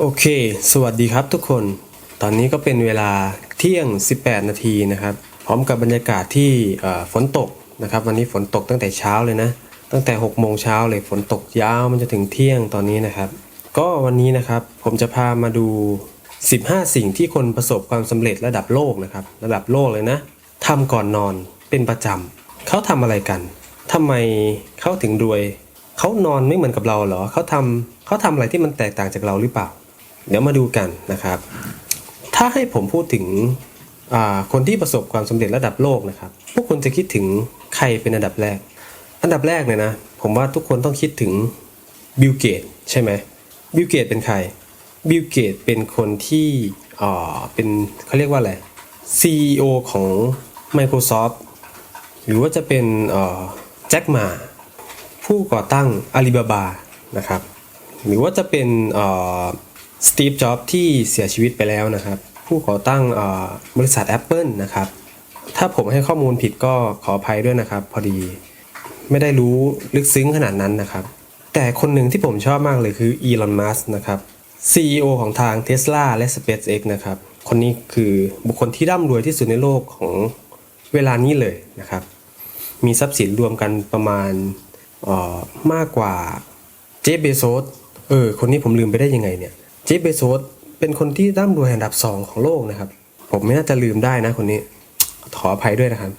โอเค สวัสดีครับทุกคน ตอนนี้ก็เป็นเวลาเที่ยง 18 นาทีนะครับ พร้อมกับบรรยากาศที่ฝนตกนะครับ วันนี้ฝนตกตั้งแต่เช้าเลยนะ ตั้งแต่ 6 โมงเช้าเลย ฝนตกยาวมันจะถึงเที่ยงตอนนี้นะครับ ก็วันนี้นะครับ ผมจะพามาดู 15 สิ่งที่คนประสบความสำเร็จระดับโลกนะครับ ระดับโลกเลยนะทำก่อนนอน เป็นประจำเขาทำอะไรกันทำไมเขาถึงรวย เขานอนไม่เหมือนกับเราเหรอ เขาทำเขาทำอะไรที่มันแตกต่างจากเราหรือเปล่า เดี๋ยวมาดูกันนะครับ ถ้าให้ผมพูดถึงคนที่ประสบความสำเร็จระดับโลกนะครับ พวกคุณจะคิดถึงใครเป็นอันดับแรก อันดับแรกเลยนะ ผมว่าทุกคนต้องคิดถึงบิลเกตใช่ไหมบิลเกตเป็นใคร บิลเกตเป็นคนที่อ่าเป็นเขาเรียกว่าอะไร CEO ของ Microsoft หรือว่าจะเป็นแจ็คมาผู้ก่อตั้งอาลีบาบานะครับ หรือว่าจะเป็น สตีฟ จ็อบที่เสียชีวิตไปแล้วนะครับ ผู้ก่อตั้งบริษัท Apple นะครับ ถ้าผมให้ข้อมูลผิดก็ขออภัยด้วยนะครับ พอดีไม่ได้รู้ลึกซึ้งขนาดนั้นนะครับ แต่คนหนึ่งที่ผมชอบมากเลยคืออีลอน มัสนะครับ CEO ของทาง Tesla และ SpaceX นะครับ คนนี้คือบุคคลที่ร่ำรวยที่สุดในโลกของเวลานี้เลยนะครับ มีทรัพย์สินรวมกันประมาณออมากกว่าเจฟเบโซสเออ คนนี้ผมลืมไปได้ยังไงเนี่ย เจฟเบโซสเป็นคนที่ร่ำรวยอันดับสองของโลกนะครับ ผมไม่น่าจะลืมได้นะคนนี้ขออภัยด้วยนะครับ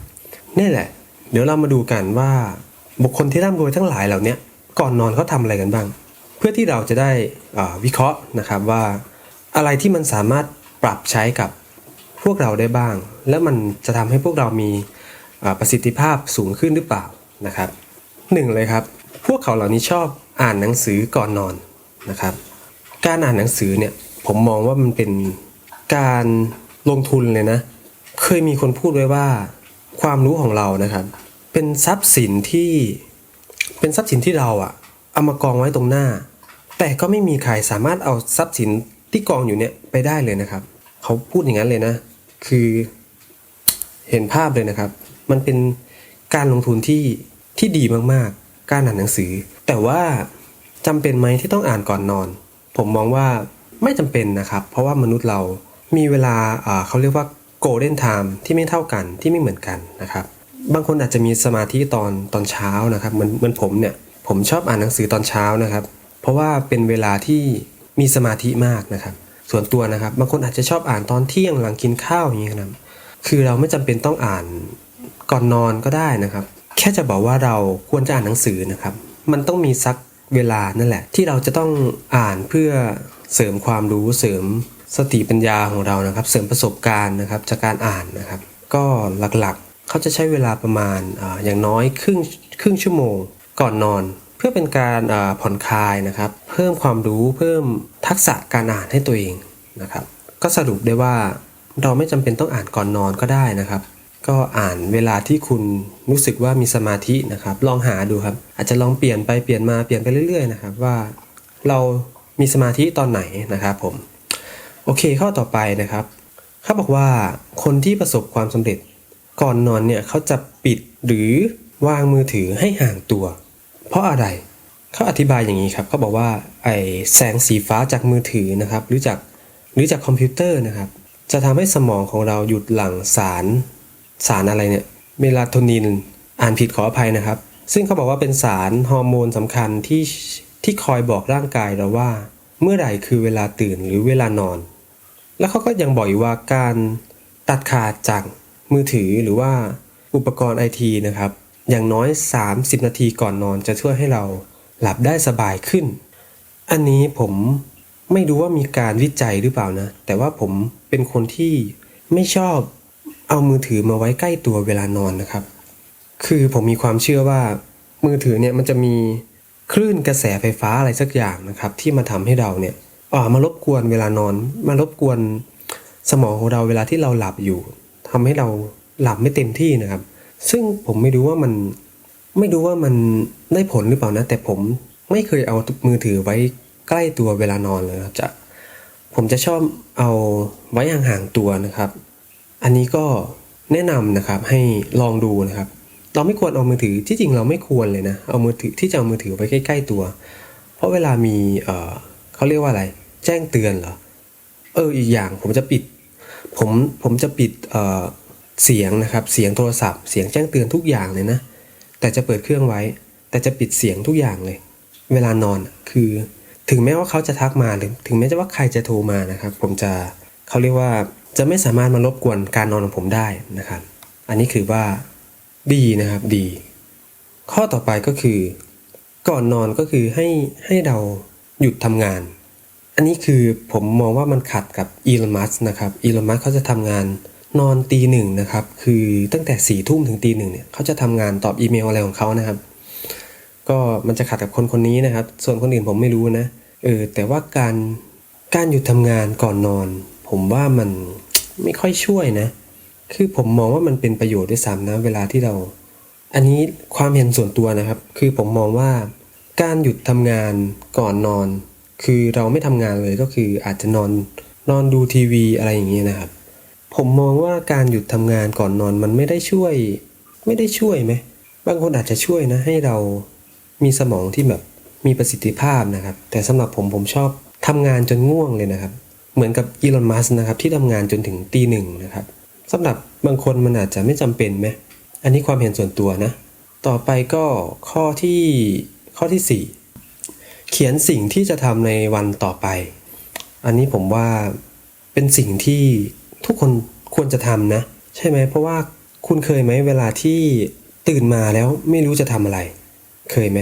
นี่แหละ เดี๋ยวเรามาดูกันว่า บุคคลที่ร่ำรวยทั้งหลายเหล่านี้ก่อนนอนเขาทำอะไรกันบ้าง เพื่อที่เราจะได้วิเคราะห์นะครับว่า อะไรที่มันสามารถปรับใช้กับพวกเราได้บ้าง แล้วมันจะทำให้พวกเรามีประสิทธิภาพสูงขึ้นหรือเปล่านะครับหนึ่งเลยครับ พวกเขาเหล่านี้ชอบอ่านหนังสือก่อนนอนนะครับ การอ่านหนังสือเนี่ย ผมมองว่ามันเป็นการลงทุนเลยนะ เคยมีคนพูดไว้ว่า ความรู้ของเรานะครับ เป็นทรัพย์สินที่เป็นทรัพย์สินที่เราอะเอามากองไว้ตรงหน้า แต่ก็ไม่มีใครสามารถเอาทรัพย์สินที่กองอยู่เนี่ยไปได้เลยนะครับ เขาพูดอย่างนั้นเลยนะ คือเห็นภาพเลยนะครับ มันเป็นการลงทุนที่ที่ดีมากๆ การอ่านหนังสือ แต่ว่าจำเป็นไหมที่ต้องอ่านก่อนนอน ผมมองว่าไม่จำเป็นนะครับ เพราะว่ามนุษย์เรามีเวลาเขาเรียกว่า golden time ที่ไม่เท่ากันที่ไม่เหมือนกันนะครับบางคนอาจจะมีสมาธิตอนตอนเช้านะครับเหมือนเหมือนผมเนี่ยผมชอบอ่านหนังสือตอนเช้านะครับ เพราะว่าเป็นเวลาที่มีสมาธิมากนะครับ ส่วนตัวนะครับ บางคนอาจจะชอบอ่านตอนเที่ยงหลังกินข้าวอย่างนี้ครับคือเราไม่จำเป็นต้องอ่านก่อนนอนก็ได้นะครับ แค่จะบอกว่าเราควรจะอ่านหนังสือนะครับ มันต้องมีสัก เวลานั่นแหละ ที่เราจะต้องอ่านเพื่อเสริมความรู้เสริมสติปัญญาของเรานะครับ เสริมประสบการณ์นะครับจากการอ่านนะครับ ก็หลักๆเขาจะใช้เวลาประมาณออย่างน้อยครึ่งครึ่งชั่วโมงก่อนนอน เพื่อเป็นการผ่อนคลายนะครับ เพิ่มความรู้เพิ่มทักษะการอ่านให้ตัวเองนะครับ ก็สรุปได้ว่าเราไม่จำเป็นต้องอ่านก่อนนอนก็ได้นะครับ ก็อ่านเวลาที่คุณรู้สึกว่ามีสมาธินะครับ ลองหาดูครับ อาจจะลองเปลี่ยนไปเปลี่ยนมาเปลี่ยนไปเรื่อยๆนะครับ ว่าเรามีสมาธิตอนไหนนะครับผม โอเคข้อต่อไปนะครับเขาบอกว่าคนที่ประสบความสำเร็จก่อนนอนเนี่ยเขาจะปิดหรือวางมือถือให้ห่างตัว เพราะอะไรเขาอธิบายอย่างนี้ครับเขาบอกว่าไอแสงสีฟ้าจากมือถือนะครับ หรือจากหรือจากคอมพิวเตอร์นะครับ จะทำให้สมองของเราหยุดหลั่งสาร สารอะไรเนี่ยเมลาโทนิน อ่านผิดขออภัยนะครับ ซึ่งเขาบอกว่าเป็นสารฮอร์โมนสำคัญที่ที่คอยบอกร่างกายเราว่า เมื่อไหร่คือเวลาตื่นหรือเวลานอน แล้วเขาก็ยังบอกอีกว่าการตัดขาดจากมือถือหรือว่าอุปกรณ์ไอทีนะครับ อย่างน้อย 30 นาทีก่อนนอนจะช่วยให้เราหลับได้สบายขึ้น อันนี้ผมไม่รู้ว่ามีการวิจัยหรือเปล่านะ แต่ว่าผมเป็นคนที่ไม่ชอบ เอามือถือมาไว้ใกล้ตัวเวลานอนนะครับ คือผมมีความเชื่อว่า มือถือเนี่ยมันจะมีคลื่นกระแสไฟฟ้าอะไรสักอย่างนะครับ ที่มาทำให้เราเนี่ยอ่ามารบกวนเวลานอน มารบกวนสมองของเราเวลาที่เราหลับอยู่ทำให้เราหลับไม่เต็มที่นะครับ ซึ่งผมไม่รู้ว่ามันไม่รู้ว่ามันได้ผลหรือเปล่านะ แต่ผมไม่เคยเอามือถือไว้ใกล้ตัวเวลานอนเลยครับจะผมจะชอบเอาไว้ห่างๆตัวนะครับ อันนี้ก็แนะนำนะครับให้ลองดูนะครับ เราไม่ควรเอามือถือที่จริงเราไม่ควรเลยนะเอามือถือที่จะเอามือถือไว้ใกล้ ๆตัว เพราะเวลามีเอ่อเขาเรียกว่าอะไร แจ้งเตือนเหรอเอออีกอย่างผมจะปิด ผมผมจะปิดเอ่อเสียงนะครับ เสียงโทรศัพท์เสียงแจ้งเตือนทุกอย่างเลยนะ แต่จะเปิดเครื่องไว้ แต่จะปิดเสียงทุกอย่างเลย เวลานอนคือถึงแม้ว่าเขาจะทักมาหรือถึงแม้จะว่าใครจะโทรมานะครับ ผมจะเขาเรียกว่า จะไม่สามารถมารบกวนการนอนของผมได้นะครับ อันนี้คือว่าดีนะครับดี ข้อต่อไปก็คือ ก่อนนอนก็คือให้ให้เราหยุดทำงาน อันนี้คือผมมองว่ามันขัดกับอีลมัสนะครับอีลมัสเขาจะทำงานนอนตีหนึ่งนะครับ คือตั้งแต่สี่ทุ่มถึงตีหนึ่งเนี่ยเขาจะทำงานตอบอีเมลอะไรของเขานะครับ ก็มันจะขัดกับคนคนนี้นะครับ ส่วนคนอื่นผมไม่รู้นะเออแต่ว่าการการหยุดทำงานก่อนนอน ผมว่ามัน ไม่ค่อยช่วยนะ คือผมมองว่ามันเป็นประโยชน์ด้วยซ้ำนะเวลาที่เรา อันนี้ความเห็นส่วนตัวนะครับ คือผมมองว่าการหยุดทำงานก่อนนอน คือเราไม่ทำงานเลยก็คืออาจจะนอนนอนดูทีวีอะไรอย่างเงี้ยนะครับ ผมมองว่าการหยุดทำงานก่อนนอนมันไม่ได้ช่วย ไม่ได้ช่วยไหมบางคนอาจจะช่วยนะ ให้เรามีสมองที่แบบมีประสิทธิภาพนะครับ แต่สำหรับผมผมชอบทำงานจนง่วงเลยนะครับ เหมือนกับอีลอนมัสนะครับที่ทำงานจนถึงตีหนึ่งนะครับสำหรับบางคนมันอาจจะไม่จำเป็นไหมอันนี้ความเห็นส่วนตัวนะ ต่อไปก็ข้อที่ข้อที่สี่เขียนสิ่งที่จะทำในวันต่อไป อันนี้ผมว่าเป็นสิ่งที่ทุกคนควรจะทำนะ ใช่ไหมเพราะว่าคุณเคยไหมเวลาที่ตื่นมาแล้วไม่รู้จะทำอะไร เคยไหม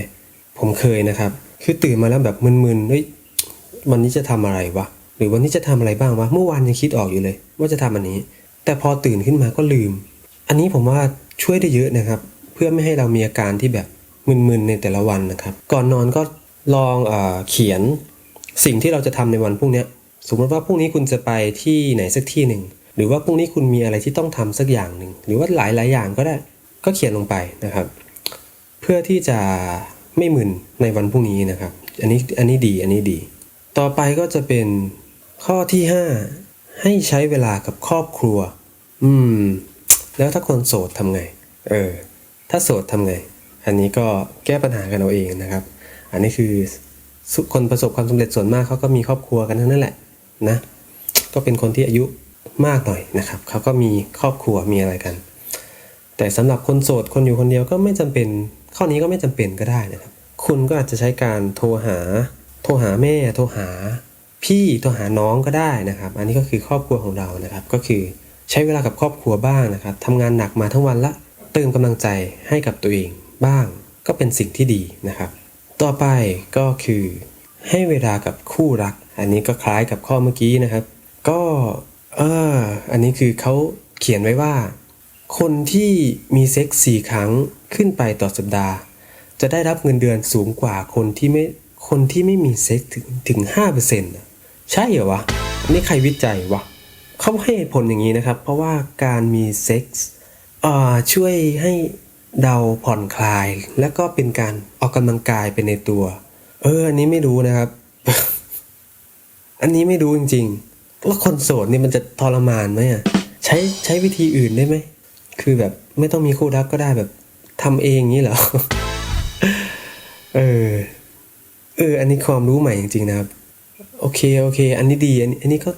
ผมเคยนะครับ คือตื่นมาแล้วแบบมึนๆเฮ้ยวันนี้จะทำอะไรวะ หรือวันนี้จะทำอะไรบ้างวะเมื่อวานยังคิดออกอยู่เลย ว่าจะทำอันนี้ แต่พอตื่นขึ้นมาก็ลืม อันนี้ผมว่าช่วยได้เยอะนะครับ เพื่อไม่ให้เรามีอาการที่แบบมึนๆในแต่ละวันนะครับ ก่อนนอนก็ลองเอเขียนสิ่งที่เราจะทำในวันพรุ่งนี้สมมติว่าพรุ่งนี้คุณจะไปที่ไหนสักที่หนึ่งหรือว่าพรุ่งนี้คุณมีอะไรที่ต้องทำสักอย่างหนึ่งหรือว่าหลายหลายๆอย่างก็ได้ก็เขียนลงไปนะครับ เพื่อที่จะไม่มึนในวันพรุ่งนี้นะครับ อันนี้อันนี้ดีอันนี้ดี ต่อไปก็จะเป็น ข้อที่ 5 ให้ใช้เวลากับครอบครัว อืม แล้วถ้าคนโสดทำไง เออ ถ้าโสดทำไง อันนี้ก็แก้ปัญหากันเอาเองนะครับ อันนี้คือคนประสบความสำเร็จส่วนมากเขาก็มีครอบครัวกันทั้งนั้นแหละนะ ก็เป็นคนที่อายุมากหน่อยนะครับ เขาก็มีครอบครัวมีอะไรกัน แต่สำหรับคนโสดคนอยู่คนเดียวก็ไม่จำเป็น ข้อนี้ก็ไม่จำเป็นก็ได้นะครับ คุณก็อาจจะใช้การโทรหา โทรหาแม่ โทรหา พี่โทรหาน้องก็ได้นะครับ อันนี้ก็คือครอบครัวของเรานะครับ ก็คือใช้เวลากับครอบครัวบ้างนะครับทำงานหนักมาทั้งวันละเติมกำลังใจให้กับตัวเองบ้างก็เป็นสิ่งที่ดีนะครับ ต่อไปก็คือ ให้เวลากับคู่รัก อันนี้ก็คล้ายกับข้อเมื่อกี้นะครับ ก็เอออันนี้คือเขาเขียนไว้ว่า คนที่มีเซ็กซ์สี่ครั้งขึ้นไปต่อสัปดาห์ จะได้รับเงินเดือนสูงกว่าคนที่ไม่คนที่ไม่มีเซ็กซ์ถึงถึงห้าเปอร์เซ็นต์ ใช่เหรอวะ นี่ใครวิจัยวะเขาให้ผลอย่างนี้นะครับ เพราะว่าการมีเซ็กซ์อ่าช่วยให้เราผ่อนคลาย และก็เป็นการออกกำลังกายไปในตัว เออ อันนี้ไม่รู้นะครับ อันนี้ไม่รู้จริงๆ แล้วคนโสดนี่มันจะทรมานไหมอะใช้ใช้วิธีอื่นได้ไหม คือแบบไม่ต้องมีคู่รักก็ได้แบบทำเองงี้เหรอ เออ เออ อันนี้ความรู้ใหม่จริงๆนะครับ โอเคโอเค อันนี้ดีอันนี้อันนี้ก็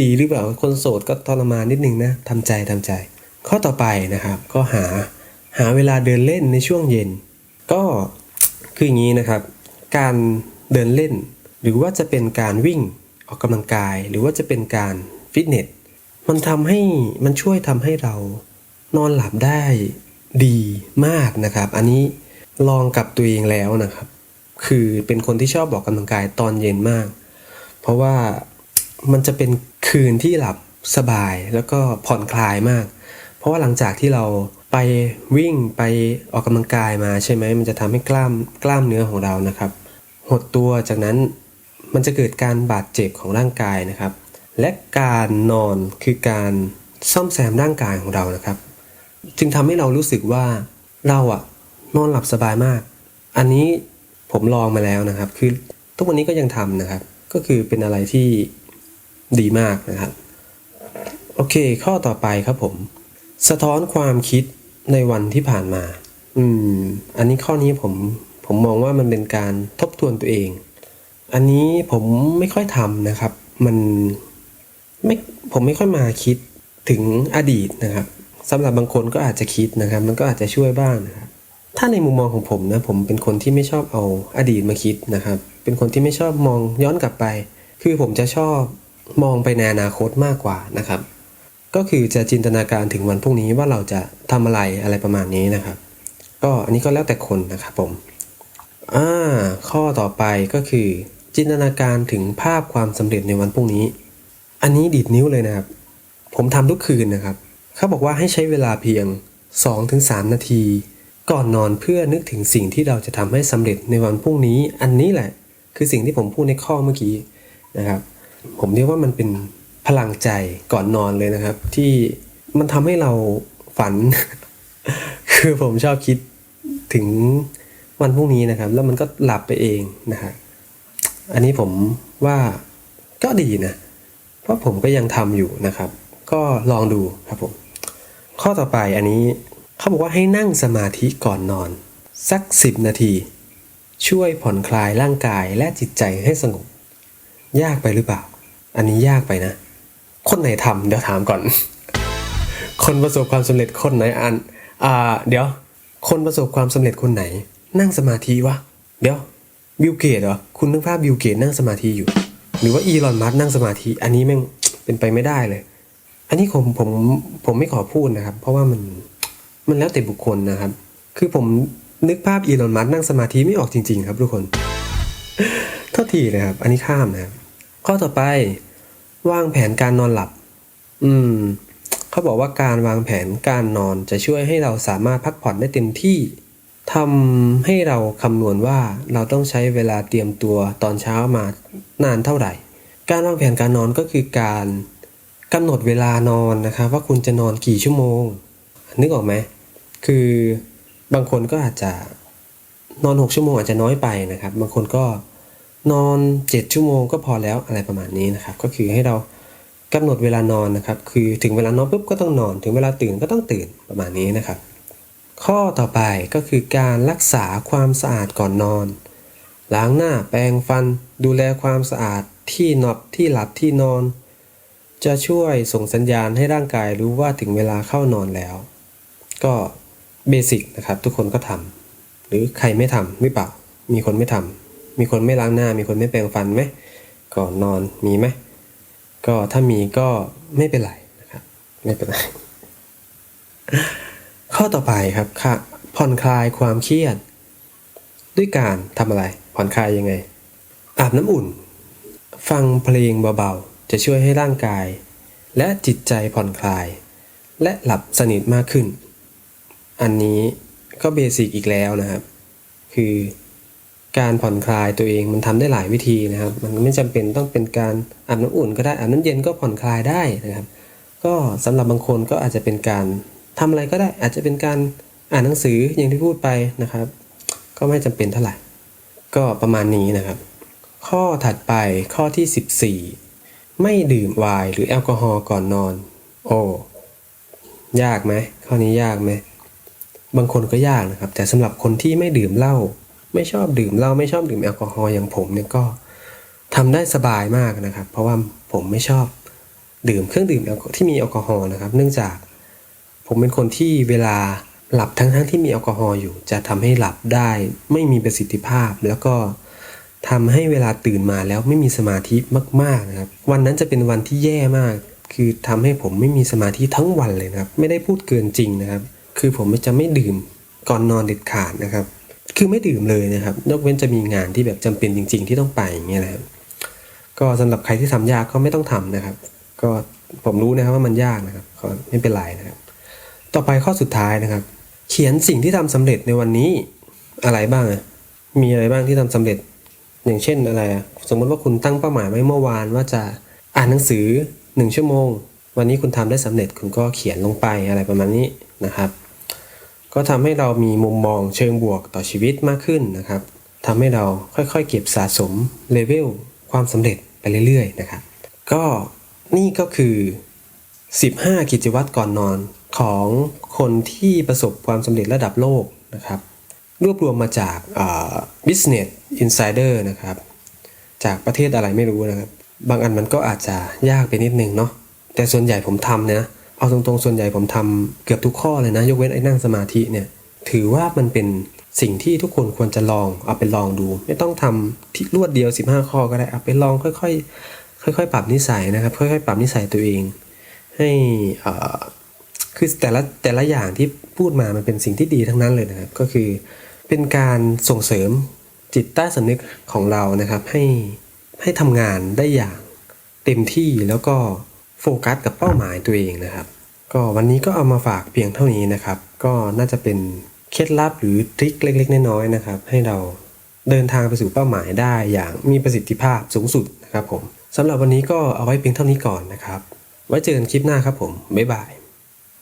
ดีหรือเปล่าคนโสดก็ทรมานนิดนึงนะทำใจทำใจ ข้อต่อไปนะครับ ก็หาหาเวลาเดินเล่นในช่วงเย็น ก็คืออย่างนี้นะครับ การเดินเล่น หรือว่าจะเป็นการวิ่งออกกำลังกาย หรือว่าจะเป็นการฟิตเนสมันทำให้มันช่วยทำให้เรานอนหลับได้ดีมากนะครับ อันนี้ลองกับตัวเองแล้วนะครับ คือเป็นคนที่ชอบออกกำลังกายตอนเย็นมาก เพราะว่ามันจะเป็นคืนที่หลับสบายแล้วก็ผ่อนคลายมาก เพราะว่าหลังจากที่เราไปวิ่งไปออกกำลังกายมาใช่ไหมมันจะทำให้กล้ามกล้ามเนื้อของเรานะครับ หดตัวจากนั้นมันจะเกิดการบาดเจ็บของร่างกายนะครับ และการนอนคือการซ่อมแซมร่างกายของเรานะครับ จึงทำให้เรารู้สึกว่าเราอะนอนหลับสบายมาก อันนี้ผมลองมาแล้วนะครับ คือทุกวันนี้ก็ยังทำนะครับ ก็คือเป็นอะไรที่ดีมากนะครับ โอเค ข้อต่อไปครับผม สะท้อนความคิดในวันที่ผ่านมา อืม อันนี้ข้อนี้ผมผมมองว่ามันเป็นการทบทวนตัวเอง อันนี้ผมไม่ค่อยทำนะครับ มันไม่ผมไม่ค่อยมาคิดถึงอดีตนะครับสำหรับบางคนก็อาจจะคิดนะครับ มันก็อาจจะช่วยบ้างนะครับถ้าในมุมมองของผมนะผมเป็นคนที่ไม่ชอบเอาอดีตมาคิดนะครับ เป็นคนที่ไม่ชอบมองย้อนกลับไป คือผมจะชอบมองไปในอนาคตมากกว่านะครับ ก็คือจะจินตนาการถึงวันพรุ่งนี้ว่าเราจะทำอะไรอะไรประมาณนี้นะครับ ก็อันนี้ก็แล้วแต่คนนะครับผมอ่าข้อต่อไปก็คือ จินตนาการถึงภาพความสำเร็จในวันพรุ่งนี้ อันนี้ดีดนิ้วเลยนะครับ ผมทำทุกคืนนะครับเขาบอกว่าให้ใช้เวลาเพียง 2-3 นาที ก่อนนอนเพื่อนึกถึงสิ่งที่เราจะทำให้สำเร็จในวันพรุ่งนี้ อันนี้แหละ คือสิ่งที่ผมพูดในข้อเมื่อกี้นะครับ ผมเรียกว่ามันเป็นพลังใจก่อนนอนเลยนะครับ ที่มันทำให้เราฝัน คือผมชอบคิดถึงวันพรุ่งนี้นะครับ แล้วมันก็หลับไปเองนะฮะอันนี้ผมว่าก็ดีนะ เพราะผมก็ยังทำอยู่นะครับ ก็ลองดูครับผม ข้อต่อไปอันนี้เขาบอกว่าให้นั่งสมาธิก่อนนอน สัก 10 นาที ช่วยผ่อนคลายร่างกายและจิตใจให้สงบ ยากไปหรือเปล่า อันนี้ยากไปนะ คนไหนทำเดี๋ยวถามก่อน คนประสบความสำเร็จคนไหนอัน อ่า เดี๋ยว คนประสบความสำเร็จคนไหน นั่งสมาธิวะ เดี๋ยว บิลเกตเหรอ คุณนึกภาพบิลเกตนั่งสมาธิอยู่ หรือว่าอีลอนมัสนั่งสมาธิ อันนี้แม่งเป็นไปไม่ได้เลย อันนี้ผมผมผมไม่ขอพูดนะครับ เพราะว่ามันมันแล้วแต่บุคคลนะครับ คือผม นึกภาพอีลอนมัสนั่งสมาธิไม่ออกจริง ๆ ครับทุกคนโทษทีนะครับ อันนี้ข้ามนะครับข้อต่อไปวางแผนการนอนหลับ อืมเขาบอกว่าการวางแผนการนอนจะช่วยให้เราสามารถพักผ่อนได้เต็มที่ทำให้เราคำนวณว่าเราต้องใช้เวลาเตรียมตัวตอนเช้ามานานเท่าไหร่ การวางแผนการนอนก็คือการกำหนดเวลานอนนะครับ ว่าคุณจะนอนกี่ชั่วโมง นึกออกไหม คือ บางคนก็อาจจะนอน 6 ชั่วโมงอาจจะน้อยไปนะครับ บางคนก็นอน 7 ชั่วโมงก็พอแล้วอะไรประมาณนี้นะครับ ก็คือให้เรากำหนดเวลานอนนะครับ คือถึงเวลานอนปุ๊บก็ต้องนอน ถึงเวลาตื่นก็ต้องตื่นประมาณนี้นะครับ ข้อต่อไปก็คือการรักษาความสะอาดก่อนนอน ล้างหน้าแปรงฟัน ดูแลความสะอาดที่นอนที่หลับที่นอน จะช่วยส่งสัญญาณให้ร่างกายรู้ว่าถึงเวลาเข้านอนแล้ว ก็ เบสิกนะครับทุกคนก็ทำหรือใครไม่ทำหรือเปล่ามีคนไม่ทำมีคนไม่ล้างหน้า มีคนไม่แปรงฟันไหมก่อนนอนมีไหมก็ถ้ามีก็ไม่เป็นไรนะครับ ไม่เป็นไร ข้อต่อไปครับค่ะผ่อนคลายความเครียด ด้วยการทำอะไร ผ่อนคลายยังไง อาบน้ำอุ่น ฟังเพลงเบาๆ จะช่วยให้ร่างกาย และจิตใจผ่อนคลาย และหลับสนิทมากขึ้น อันนี้ก็เบสิกอีกแล้วนะครับ คือการผ่อนคลายตัวเองมันทำได้หลายวิธีนะครับ มันไม่จำเป็นต้องเป็นการอาบน้ำอุ่นก็ได้อาบน้ำเย็นก็ผ่อนคลายได้นะครับ ก็สำหรับบางคนก็อาจจะเป็นการทำอะไรก็ได้อาจจะเป็นการอ่านหนังสืออย่างที่พูดไปนะครับ ก็ไม่จำเป็นเท่าไหร่ ก็ประมาณนี้นะครับ ข้อถัดไปข้อที่ 14 ไม่ดื่มไวน์หรือแอลกอฮอล์ก่อนนอน โอ้ยากไหมข้อนี้ยากไหม บางคนก็ยากนะครับ แต่สำหรับคนที่ไม่ดื่มเหล้าไม่ชอบดื่มเหล้าไม่ชอบดื่มแอลกอฮอล์อย่างผมเนี่ยก็ทำได้สบายมากนะครับ เพราะว่าผมไม่ชอบดื่มเครื่องดื่มแอลกอที่มีแอลกอฮอล์นะครับ เนื่องจากผมเป็นคนที่เวลาหลับทั้งๆที่มีแอลกอฮอล์อยู่ จะทำให้หลับได้ไม่มีประสิทธิภาพ แล้วก็ทำให้เวลาตื่นมาแล้วไม่มีสมาธิมากๆนะครับ วันนั้นจะเป็นวันที่แย่มาก คือทำให้ผมไม่มีสมาธิทั้งวันเลยนะครับ ไม่ได้พูดเกินจริงนะครับ คือผมจะไม่ดื่มก่อนนอนเด็ดขาดนะครับ คือไม่ดื่มเลยนะครับยกเว้นจะมีงานที่แบบจำเป็นจริง ๆ ที่ต้องไปอย่างเงี้ยนะครับก็สำหรับใครที่ทำยากก็ไม่ต้องทำนะครับ ก็ผมรู้นะครับว่ามันยากนะครับก็ไม่เป็นไรนะครับ ต่อไปข้อสุดท้ายนะครับ เขียนสิ่งที่ทำสำเร็จในวันนี้อะไรบ้างมีอะไรบ้างที่ทำสำเร็จ อย่างเช่นอะไรสมมติว่าคุณตั้งเป้าหมายไว้เมื่อวานว่าจะอ่านหนังสือหนึ่งชั่วโมง วันนี้คุณทำได้สำเร็จคุณก็เขียนลงไปอะไรประมาณนี้นะครับ ก็ทำให้เรามีมุมมองเชิงบวกต่อชีวิตมากขึ้นนะครับทำให้เราค่อยๆ เก็บสะสมเลเวลความสำเร็จไปเรื่อยๆนะครับ ก็นี่ก็คือ 15 กิจวัตรก่อนนอนของคนที่ประสบความสำเร็จระดับโลกนะครับ รวบรวมมาจาก Business Insider นะครับ จากประเทศอะไรไม่รู้นะครับ บางอันมันก็อาจจะยากไปนิดนึงเนาะแต่ส่วนใหญ่ผมทำเนี่ยนะ เอาตรงๆ ส่วนใหญ่ผมทำเกือบทุกข้อเลยนะ ยกเว้นไอ้นั่งสมาธิเนี่ย ถือว่ามันเป็นสิ่งที่ทุกคนควรจะลองเอาไปลองดู ไม่ต้องทำที่รวดเดียว 15 ข้อก็ได้เอาไปลองค่อยๆ ค่อย ๆ ปรับนิสัยนะครับ ค่อยๆ ปรับนิสัยตัวเอง ให้อ่อคือแต่ละแต่ละอย่างที่พูดมามันเป็นสิ่งที่ดีทั้งนั้นเลยนะครับ ก็คือเป็นการส่งเสริมจิตใต้สำนึกของเรานะครับ ให้ให้ทำงานได้อย่างเต็มที่แล้วก็ โฟกัสกับเป้าหมายตัวเองนะครับ ก็วันนี้ก็เอามาฝากเพียงเท่านี้นะครับ ก็น่าจะเป็นเคล็ดลับหรือทริคเล็ก ๆ น้อยๆนะครับ ให้เราเดินทางไปสู่เป้าหมายได้อย่างมีประสิทธิภาพสูงสุดนะครับผมสำหรับวันนี้ก็เอาไว้เพียงเท่านี้ก่อนนะครับ ไว้เจอกันคลิปหน้าครับผมบ๊ายบาย